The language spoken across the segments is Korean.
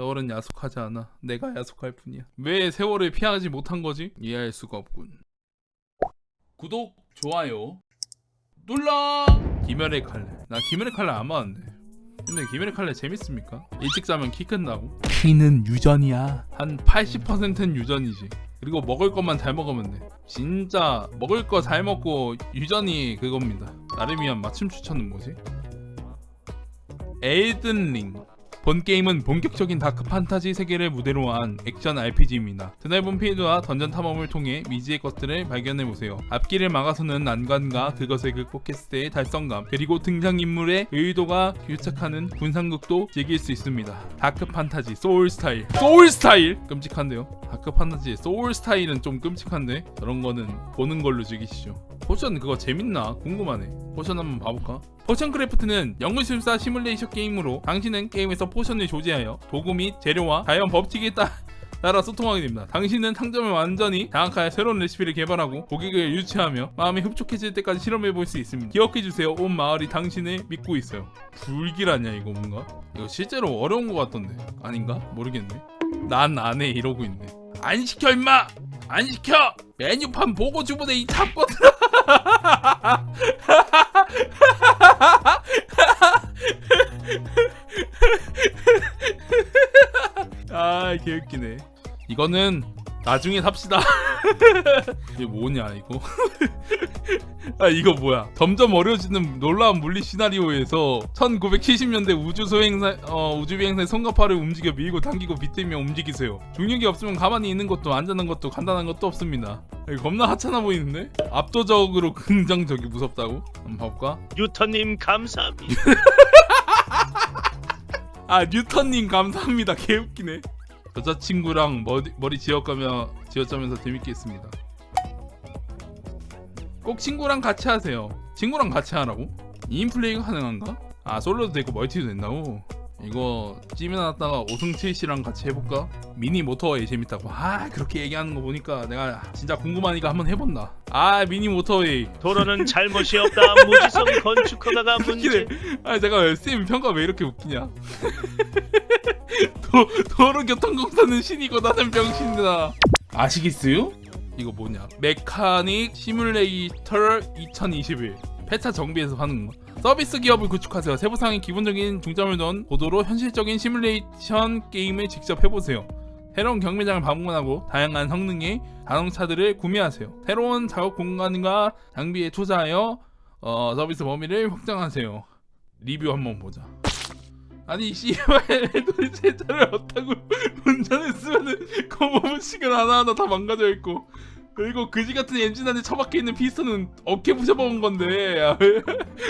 세월은 야속하지 않아. 내가 야속할 뿐이야. 왜 세월을 피하지 못한 거지? 이해할 수가 없군. 구독, 좋아요 눌러. 김열의 칼날. 나 김열의 칼날 안 봤는데. 근데 김열의 칼날 재밌습니까? 일찍 자면 키 큰다고? 키는 유전이야. 한 80%는 유전이지. 그리고 먹을 것만 잘 먹으면 돼. 진짜 먹을 거 잘 먹고 유전이 그겁니다. 나를 위한 맞춤 추천은 뭐지? 엘든링 본 게임은 본격적인 다크 판타지 세계를 무대로 한 액션 RPG입니다. 드넓은 필드와 던전 탐험을 통해 미지의 것들을 발견해 보세요. 앞길을 막아서는 난관과 그것을 극복했을 때의 달성감, 그리고 등장인물의 의도가 유착하는 군상극도 즐길 수 있습니다. 다크 판타지 소울 스타일. 소울 스타일! 끔찍한데요. 다크 판타지의 소울 스타일은 좀 끔찍한데 저런 거는 보는 걸로 즐기시죠. 포션 그거 재밌나? 궁금하네. 포션 한번 봐볼까? 포션 크래프트는 연구술사 시뮬레이션 게임으로 당신은 게임에서 포션을 조제하여 도구 및 재료와 자연 법칙에 따 따라 소통하게 됩니다. 당신은 상점을 완전히 장악하여 새로운 레시피를 개발하고 고객을 유치하며 마음이 흡족해질 때까지 실험해 볼 수 있습니다. 기억해주세요. 온 마을이 당신을 믿고 있어요. 불길하냐 이거 뭔가? 이거 실제로 어려운 것 같던데 아닌가? 모르겠네. 난 안해 이러고 있네. 안 시켜 임마! 안 시켜! 메뉴판 보고 주문해 이 잡거들아! 아 개웃기네. 이거는 나중에 삽시다 이게 뭐냐 이거? 아 이거 뭐야? 점점 어려워지는 놀라운 물리 시나리오에서 1970년대 우주 소행사 어, 우주 비행사의 손가파를 움직여 밀고 당기고 빗대며 움직이세요. 중력이 없으면 가만히 있는 것도 안전한 것도 간단한 것도 없습니다. 이거 겁나 하찮아 보이는데? 압도적으로 긍정적이 무섭다고? 한번 봐볼까? 유터님 감사합니다. 아 뉴턴님 감사합니다. 개웃기네 여자친구랑 머리, 머리 지어가며 지어짜면서 재밌게 했습니다 꼭 친구랑 같이 하세요 친구랑 같이 하라고? 2인 플레이가 가능한가? 아 솔로도 되고 멀티도 된다고? 이거 찜해놨다가 5승 7시랑 같이 해볼까? 미니 모터웨이 재밌다고 아 그렇게 얘기하는 거 보니까 내가 진짜 궁금하니까 한번 해본다 아 미니 모터웨이 도로는 잘못이 없다. 무지성 건축허가가 문제. 아 잠깐 쌤 평가 왜 이렇게 웃기냐? 도 도로교통공사는 신이고 나는 병신이다. 아시겠어요? 이거 뭐냐? 메카닉 시뮬레이터 2021 폐차 정비에서 하는 거. 서비스 기업을 구축하세요. 세부상의 기본적인 중점을 둔 고도로 현실적인 시뮬레이션 게임을 직접 해보세요. 새로운 경매장을 방문하고 다양한 성능의 자동차들을 구매하세요. 새로운 작업 공간과 장비에 투자하여 어, 서비스 범위를 확장하세요. 리뷰 한번 보자. 아니 씨발 도대체 차를 어떻고 운전했으면은 거부무식은 하나하나 다 망가져 있고 그리고 그지 같은 엔진 안에 처박혀 있는 피스톤은 어깨 부셔먹은 건데 아, 왜?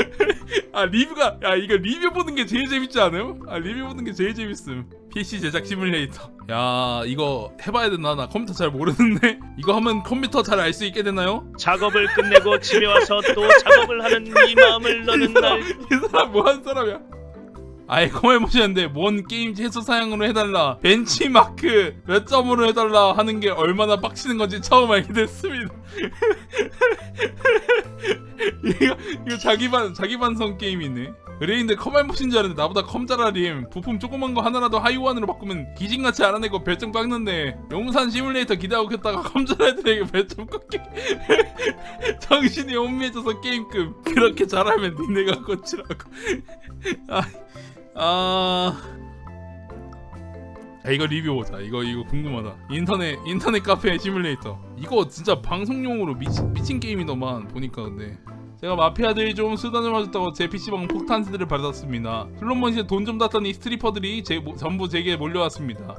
아 리뷰가 야 이거 리뷰 보는 게 제일 재밌지 않아요? 아 리뷰 보는 게 제일 재밌음 PC 제작 시뮬레이터 야 이거 해봐야 되나 나 컴퓨터 잘 모르는데 이거 하면 컴퓨터 잘 알 수 있게 되나요? 작업을 끝내고 집에 와서 또 작업을 하는 네 마음을 너는 날 이 사람 뭐 한 사람이야? 아예 컴을 보시는데 뭔 게임 최소 사양으로 해달라. 벤치마크 몇 점으로 해달라 하는 게 얼마나 빡치는 건지 처음 알게 됐습니다. 이거 이거 자기 반 자기 반성 게임이네. 의뢰인들 컴을 보신 줄 알았는데 나보다 컴 잘하림 부품 조그만 거 하나라도 하이원으로 바꾸면 기진같이 알아내고 별점 깎는데 용산 시뮬레이터 기대하고 켰다가 컴 잘하더니 별점 깎게. 정신이 혼미해져서 게임급 그렇게 잘하면 니네가 꽂히라고. 아, 아... 야, 이거 리뷰 보자. 이거 이거 궁금하다. 인터넷 인터넷 카페 시뮬레이터. 이거 진짜 방송용으로 미친, 미친 게임이더만 보니까 근데 제가 마피아들이 좀 수단을 맞았다고 제 PC방 폭탄 세대를 받았습니다 슬롯머신에 돈 좀 땄더니 스트리퍼들이 제, 모- 전부 제게 몰려왔습니다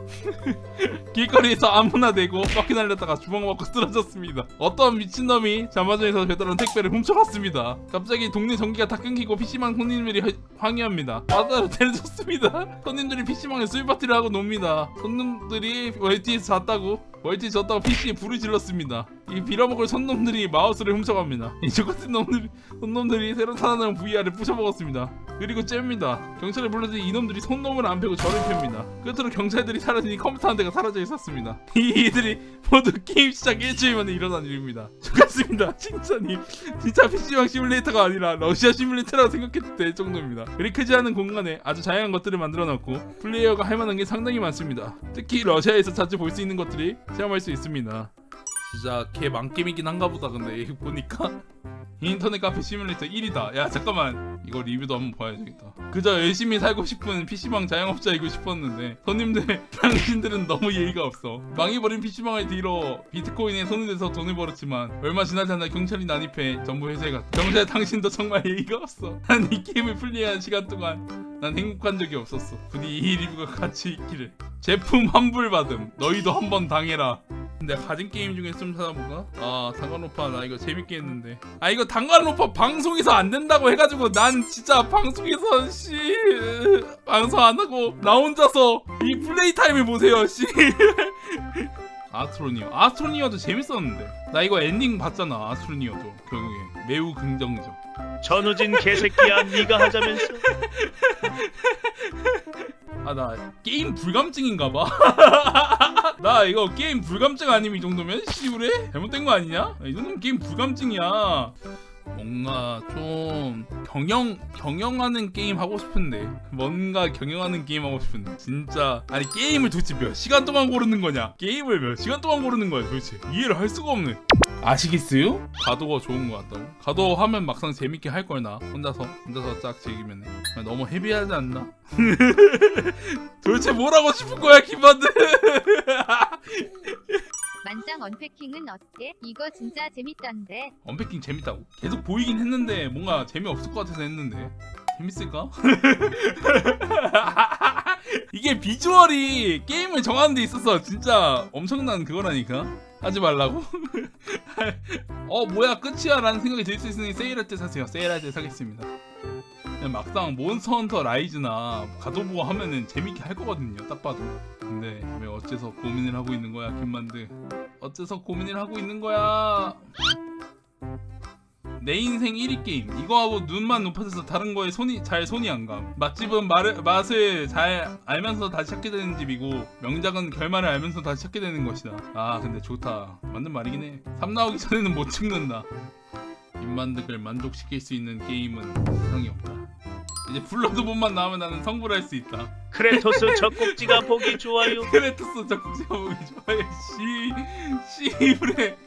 길거리에서 아무나 대고 꺾이 날렸다가 주먹 맞고 쓰러졌습니다. 어떤 미친놈이 자마존에서 배달한 택배를 훔쳐갔습니다. 갑자기 동네 전기가 다 끊기고 PC방 손님들이 허- 항의합니다. 바다로 데려줬습니다. 손님들이 PC방에 술파티를 하고 놉니다. 손님들이 멀티에서 잤다고 멀티 졌다고 PC에 불을 질렀습니다. 이 빌어먹을 손놈들이 마우스를 훔쳐갑니다. 이 똑같은 놈들이 손놈들이 새로 탄생한 VR을 부셔먹었습니다. 그리고 잽니다. 경찰을 불러도 이놈들이 손놈을 안 패고 저를 팹니다. 끝으로 경찰들이 사라지니 컴퓨터 한 대가 사라져 있었습니다. 이들이 모두 게임 시작 일주일 만에 일어난 일입니다. 축하습니다. 칭찬님. 진짜 PC방 시뮬레이터가 아니라 러시아 시뮬레이터라고 생각해도 될 정도입니다. 그리 크지 않은 공간에 아주 다양한 것들을 만들어 놨고 플레이어가 할 만한 게 상당히 많습니다. 특히 러시아에서 자주 볼 수 있는 것들이 체험할 수 있습니다. 진짜 개 망게임이긴 한가 보다 근데 보니까 인터넷 카페 시뮬레이터 1위다. 야 잠깐만. 이거 리뷰도 한번 봐야겠다. 그저 열심히 살고 싶은 PC방 자영업자이고 싶었는데 손님들 당신들은 너무 예의가 없어. 망해버린 PC방을 뒤로 비트코인에 손을 대서 돈을 벌었지만 얼마 지나지 않아 경찰이 난입해 전부 회수해갔다. 경찰 당신도 정말 예의가 없어. 난 이 게임을 플레이한 시간 동안 난 행복한 적이 없었어. 부디 이 리뷰가 같이 있기를. 제품 환불 받음. 너희도 한번 당해라 근데 가진 게임 중에 좀 찾아볼까? 아 단간로파 나 이거 재밌게 했는데. 아 이거 단간로파 방송에서 안 된다고 해가지고 난 진짜 방송에서 씨 방송 안 하고 나 혼자서 이 플레이 타임을 보세요 씨. 아스트로니어 아스트로니어도 재밌었는데. 나 이거 엔딩 봤잖아 아스트로니어도. 결국에 매우 긍정적. 전우진 개새끼야 네가 하자면서. 아 나 게임 불감증인가 봐. 나 이거 게임 불감증 아니면 이 정도면 씨우래? 잘못된 거 아니냐? 이 정도면 게임 불감증이야. 뭔가 좀 경영 경영하는 게임 하고 싶은데 뭔가 경영하는 게임 하고 싶은데 진짜 아니 게임을 도대체 몇 시간 동안 고르는 거냐? 게임을 몇 시간 동안 고르는 거야 도대체 이해를 할 수가 없네. 아시겠어요? 가도가 좋은 것 같다고? 가도 하면 막상 재밌게 할 걸 나 혼자서 혼자서 쫙 즐기면 너무 헤비하지 않나? 도대체 뭘 하고 싶은 거야 김만들? 만장 언패킹은 어때? 이거 진짜 재밌던데. 언패킹 재밌다고? 계속 보이긴 했는데 뭔가 재미없을 것 같아서 했는데. 재밌을까? 이게 비주얼이 게임을 정하는 데 있어서 진짜 엄청난 그거라니까? 하지 말라고? 어 뭐야 끝이야? 라는 생각이 들 수 있으니 세일할 때 사세요. 세일할 때 사겠습니다. 막상 몬스터 헌터 라이즈나 가도보고 하면은 재밌게 할 거거든요. 딱 봐도. 근데 왜 어째서 고민을 하고 있는 거야 김만드 어째서 고민을 하고 있는 거야? 내 인생 1위 게임. 이거하고 눈만 높아져서 다른 거에 손이 잘 손이 안감. 맛집은 말, 맛을 잘 알면서 다시 찾게 되는 집이고 명작은 결말을 알면서 다시 찾게 되는 것이다. 아 근데 좋다. 맞는 말이긴 해 3 나오기 전에는 못 찍는다. 입만득을 만족시킬 수 있는 게임은 세상에 없다 이제 블러드 본만 나오면 나는 성불 할 수 있다. 크레토스 젖꼭지가 보기 좋아요. 크레토스 적국지가 보기 좋아요. 씨 씨브레